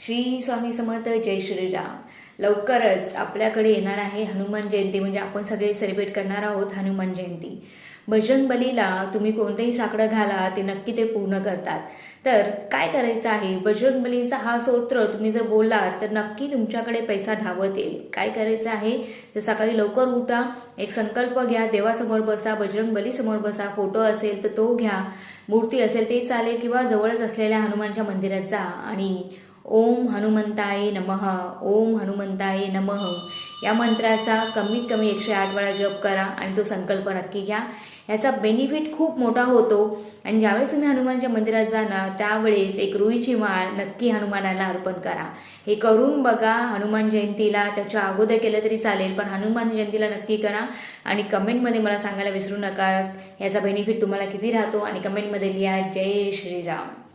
श्री स्वामी समर्थ जय श्रीराम. लवकरच आपल्याकडे येणार आहे हनुमान जयंती म्हणजे आपण सगळे सेलिब्रेट करणार आहोत हनुमान जयंती. भजन बलीला तुम्ही कोणतेही साकडं घाला ते नक्की ते पूर्ण करतात. तर काय करायचं आहे? भजन बलीचा हा स्तोत्र तुम्ही जर बोललात तर नक्की तुमच्याकडे पैसा धावत येईल काय करायचं आहे? तर सकाळी लवकर उठा एक संकल्प घ्या देवासमोर बसा बजरंग बलीसमोर बसा फोटो असेल तर तो घ्या. मूर्ती असेल ते चालेल किंवा जवळच असलेल्या हनुमानच्या मंदिरात जा आणि ओम हनुमंताय नमः ओम हनुमंताय नमः. या मंत्राचा कमीत कमी एकशे आठ वेळा जप करा आणि तो संकल्प नक्की घ्या. याचा बेनिफिट खूप मोठा होतो. आणि ज्यावेळेस तुम्ही हनुमानच्या मंदिरात जाणार त्यावेळेस एक रुईची माळ नक्की हनुमानाला अर्पण करा. हे करून बघा हनुमान जयंतीला त्याच्या अगोदर केलं तरी चालेल पण हनुमान जयंतीला नक्की करा. आणि कमेंटमध्ये मला सांगायला विसरू नका. याचा बेनिफिट तुम्हाला किती राहतो? आणि कमेंटमध्ये लिहा. जय श्रीराम.